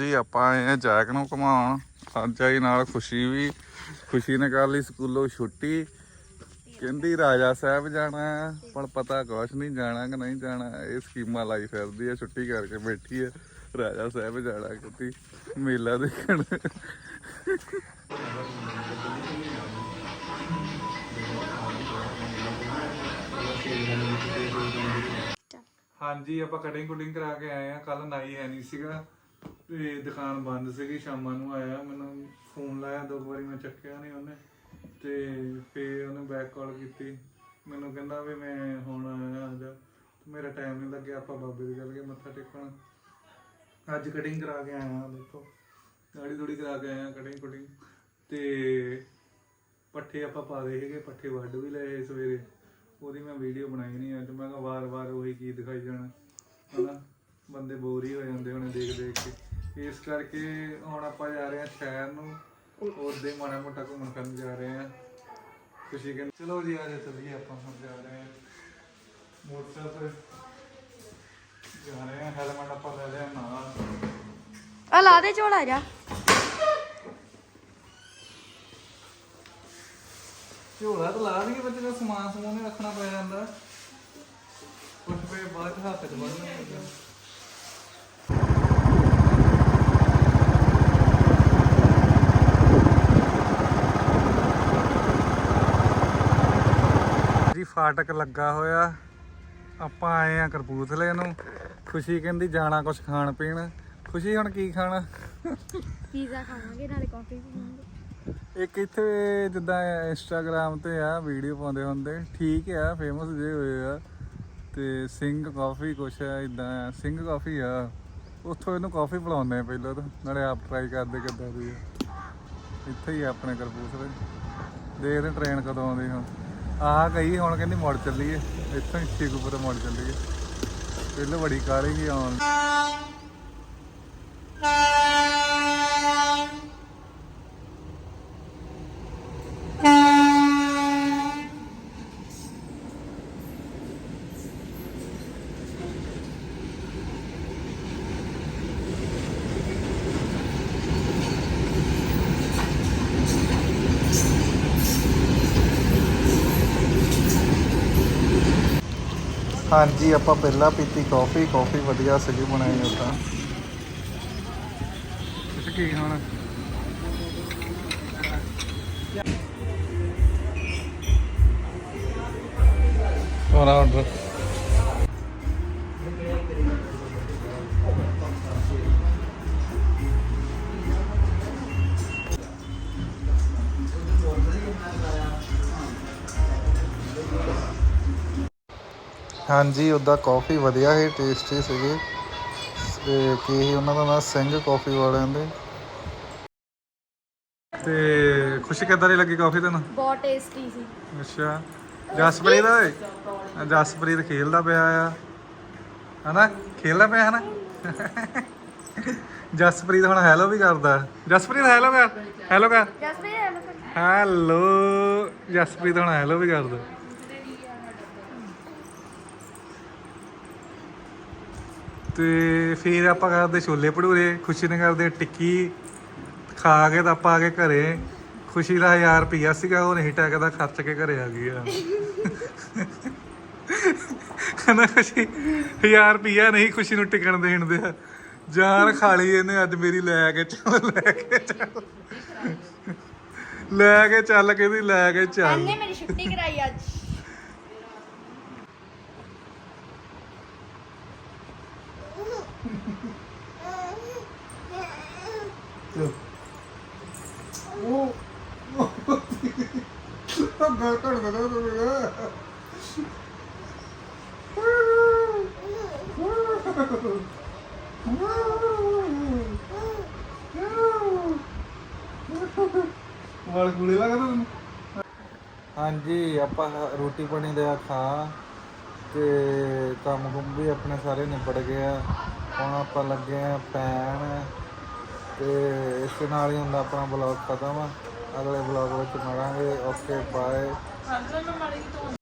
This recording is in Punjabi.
ਜੀ, ਆਪਾਂ ਆਏ ਆ ਜੈਕ ਨੂੰ ਘੁਮਾਉਣ। ਅੱਜ ਆਈ ਨਾਲ ਖੁਸ਼ੀ ਵੀ। ਖੁਸ਼ੀ ਨੇ ਕਰ ਲਈ ਸਕੂਲੋਂ ਛੁੱਟੀ। ਕਹਿੰਦੀ ਰਾਜਾ ਸਾਹਿਬ ਜਾਣਾ ਪਰ ਪਤਾ ਕੁਛ ਨਹੀਂ ਜਾਣਾ ਕਿ ਨਹੀਂ ਜਾਣਾ। ਇਹ ਸਕੀਮਾਂ ਲਾਈ ਫਿਰਦੀ ਹੈ, ਛੁੱਟੀ ਕਰਕੇ ਬੈਠੀ ਹੈ। ਰਾਜਾ ਸਾਹਿਬ ਜਾਣਾ ਕਿਤੇ। ਮੇਲਾ ਦੇਖਣ। ਹਾਂਜੀ, ਆਪਾਂ ਕਟਿੰਗ ਕੁਟਿੰਗ ਕਰਾ ਕੇ ਆਏ ਆ ਕੱਲ ਨਾਈ ਹੈ ਨਹੀਂ ਸੀਗਾ। ਤੇ ਦੁਕਾਨ ਬੰਦ ਸੀਗੀ, ਸ਼ਾਮਾਂ ਨੂੰ ਆਇਆ, ਮੈਨੂੰ ਫੋਨ ਲਾਇਆ, ਦੋ ਕੁ ਵਾਰੀ ਮੈਂ ਚੱਕਿਆ ਨਹੀਂ ਉਹਨੇ, ਤੇ ਫੇਰ ਉਹਨੇ ਬੈਕ ਕਾਲ ਕੀਤੀ। ਮੈਨੂੰ ਕਹਿੰਦਾ ਵੀ ਮੈਂ ਹੁਣ ਆਇਆ ਜਾ ਮੇਰਾ ਟਾਈਮ ਨਹੀਂ ਲੱਗਿਆ, ਆਪਾਂ ਬਾਬੇ ਦੇ ਚੱਲ ਗਏ, ਮੱਥਾ ਟੇਕਣ। ਅੱਜ ਕਟਿੰਗ ਕਰਾ ਕੇ ਆਇਆ, ਦੇਖੋ। ਗਾੜੀ ਥੋੜੀ ਕਰਾ ਕੇ ਆਇਆ ਕਟਿੰਗ ਕੁਟਿੰਗ ਤੇ ਪੱਠੇ ਆਪਾਂ ਪਾ ਦੇ ਸੀਗੇ, ਪੱਠੇ ਵੱਢ ਵੀ ਲਏ ਸਵੇਰੇ। ਉਹਦੀ ਮੈਂ ਵੀਡੀਓ ਬਣਾਈ ਨਹੀਂ ਅੱਜ, ਮੈਂ ਕਿਹਾ ਵਾਰ-ਵਾਰ ਉਹੀ ਕੀ ਦਿਖਾਈ ਜਾਣਾ, ਹਨਾ? ਬੰਦੇ ਬੋਰ ਹੀ ਹੋ ਜਾਂਦੇ ਹੁਣ ਦੇਖ ਦੇਖ ਕੇ। ਇਸ ਕਰਕੇ ਹੁਣ ਆਪਾਂ ਜਾ ਰਹੇ ਹਾਂ ਸ਼ਹਿਰ ਨੂੰ। ਉਹਦੇ ਮਾੜਾ ਮੋਟਾ ਘੁੰਮਣ ਫਿਰਨ ਜਾ ਰਹੇ ਹਾਂ। ਖੁਸ਼ੀ ਕਹਿੰਦੀ ਚਲੋ ਜੀ ਆ ਜਾ ਚੱਲੀਏ ਆਪਾਂ ਹੁਣ ਜਾ ਰਹੇ ਹਾਂ। ਮੋਟਰਸਾਈਕਲ ਜਾ ਰਹੇ ਹਾਂ ਹੈਲਮਟ ਆਪਾਂ ਲੈ ਲਿਆ ਨਾਲ। ਆ ਲਾ ਦੇ ਝੋਲਾ ਜਾ। ਝੋਲਾ ਤਾਂ ਲਾ ਦਈਏ ਬੱਚੇ ਦਾ ਸਮਾਨ ਸਮੂਨ ਰੱਖਣਾ ਪੈ ਜਾਂਦਾ। ਕੁਝ ਪੇ ਬਾਅਦ ਹੱਥ 'ਚ ਬੰਨ੍ਹਣਾ ਪੈਂਦਾ ਫਾਟਕ ਲੱਗਾ ਹੋਇਆ। ਆਪਾਂ ਆਏ ਆ ਕਰਪੂਥਲੇ ਨੂੰ। ਖੁਸ਼ੀ ਕਹਿੰਦੀ ਜਾਣਾ ਕੁਝ ਖਾਣ ਪੀਣ। ਖੁਸ਼ੀ ਹੁਣ ਕੀ ਖਾਣਾ? ਪੀਜ਼ਾ ਖਾਵਾਂਗੇ ਨਾਲੇ ਕਾਫੀ ਪੀਵਾਂਗੇ। ਇੱਕ ਇੱਥੇ ਜਿੱਦਾਂ ਇੰਸਟਾਗ੍ਰam ਤੇ ਆ ਵੀਡੀਓ ਪਾਉਂਦੇ ਹੁੰਦੇ। ਠੀਕ ਆ ਫੇਮਸ ਜੇ ਹੋਏ ਆ। ਤੇ ਸਿੰਘ ਕਾਫੀ ਕੁਛ ਆ ਇਦਾਂ ਸਿੰਘ ਕਾਫੀ ਆ। ਉੱਥੋਂ ਇਹਨੂੰ ਕਾਫੀ ਪਿਲਾਉਂਦੇ ਆ ਪਹਿਲਾਂ ਤਾਂ। ਨਾਲੇ ਆਪ ਟਰਾਈ ਕਰਦੇ ਕਿੱਦਾਂ ਦੀ ਆ। ਇੱਥੇ ਹੀ ਆ ਆਪਣੇ ਕਰਪੂਸਲੇ ਦੇਖਦੇ ਟ੍ਰੇਨ ਕਦੋਂ ਆਉਂਦੀ ਹੁਣ। ਆਹ ਗਈ, ਹੁਣ ਕਹਿੰਦੀ ਮੋੜ ਚੱਲੀਏ। ਇੱਥੋਂ ਹੀ ਸ਼ੇਖੂਪੁਰ ਮੁੜ ਚੱਲੀਏ। ਪਹਿਲਾਂ ਬੜੀ ਕਾਲੀ ਸੀ ਆਉਣ ਹਾਂਜੀ ਆਪਾਂ ਪਹਿਲਾਂ ਪੀਤੀ ਕਾਫੀ ਕਾਫੀ ਵਧੀਆ ਸੀਗੀ ਬਣਾਈ ਉਦਾਂ ਕੁਛ ਕੀ ਖਾਣਾ? ਹੋਣਾ ਆਰਡਰ। ਹਾਂਜੀ ਉਹਦਾ ਕਾਫੀ ਵਧੀਆ ਸੀ ਟੇਸਟੀ ਸੀਗੀ। ਤੇ ਕੀ ਉਹਨਾਂ ਦਾ ਨਾਮ ਸਿੰਘ ਕਾਫੀ ਵਾਲਿਆਂ ਦੇ। ਤੇ ਖੁਸ਼ੀ ਕਿੱਦਾਂ ਦੀ ਲੱਗੀ ਕਾਫੀ ਤੈਨੂੰ? ਬਹੁਤ ਟੇਸਟੀ ਸੀ। ਅੱਛਾ ਜਸਪ੍ਰੀਤ ਓਏ? ਜਸਪ੍ਰੀਤ ਖੇਲਦਾ ਪਿਆ ਆ। ਹਨਾ? ਖੇਲਦਾ ਪਿਆ ਹਨਾ? ਜਸਪ੍ਰੀਤ ਹੁਣ ਹੈਲੋ ਵੀ ਕਰਦਾ। ਜਸਪ੍ਰੀਤ ਹੈਲੋ ਕਰ। ਹੈਲੋ ਕਰ। ਜਸਪ੍ਰੀਤ ਹੈਲੋ ਜਸਪ੍ਰੀਤ ਹੁਣ ਹੈਲੋ ਵੀ ਕਰਦਾ। ਤੇ ਫਿਰ ਆਪਾਂ ਕਰਦੇ ਛੋਲੇ ਭਟੂਰੇ, ਖੁਸ਼ੀ ਨੇ ਕਰਦੇ ਟਿੱਕੀ, ਖਾ ਕੇ ਤਾਂ ਆਪਾਂ ਆ ਕੇ ਘਰੇ। ਖੁਸ਼ੀ ਦਾ 1000 ਰੁਪਿਆ ਸੀਗਾ, ਉਹ ਨਹੀਂ ਟੈਕ ਦਾ ਖਰਚ ਕੇ ਘਰੇ ਆ ਗਈ ਆ। ਕਹਿੰਦਾ ਖੁਸ਼ੀ 1000 ਰੁਪਿਆ ਨਹੀਂ ਖੁਸ਼ੀ ਨੂੰ ਟਿਕਣ ਦੇਣ ਦਿਆ। ਜਾਨ ਖਾ ਲਈ ਇਹਨੇ, ਅੱਜ ਮੇਰੀ ਲੈ ਕੇ ਚੱਲ, ਲੈ ਕੇ ਚੱਲ। ਲੈ ਕੇ ਚੱਲ, ਕਹਿੰਦੀ ਲੈ ਕੇ ਚੱਲ। ਇਹਨੇ ਮੇਰੀ ਛੁੱਟੀ ਕਰਾਈ ਅੱਜ। ਗੱਲ ਕਰ ਦੇ ਵਾਲ ਕੁੜੇ ਲੱਗਦਾ ਤੈਨੂੰ? ਹਾਂਜੀ, ਆਪਾਂ ਰੋਟੀ ਪਾਣੀ ਦਾ ਖਾ ਤੇ ਕੰਮ ਕੁੰਮ ਵੀ ਆਪਣੇ ਸਾਰੇ ਨਿਬੜ ਗਏ ਆ। ਹੁਣ ਆਪਾਂ ਲੱਗੇ ਆ ਪੈਣ ਤੇ ਇਸ ਨਾਲ ਹੀ ਹੁੰਦਾ ਆਪਣਾ ਬਲੌਗ ਖਤਮ। ਅਗਲੇ ਬਲੌਗ ਵਿੱਚ ਮਿਲਾਂਗੇ। Okay bye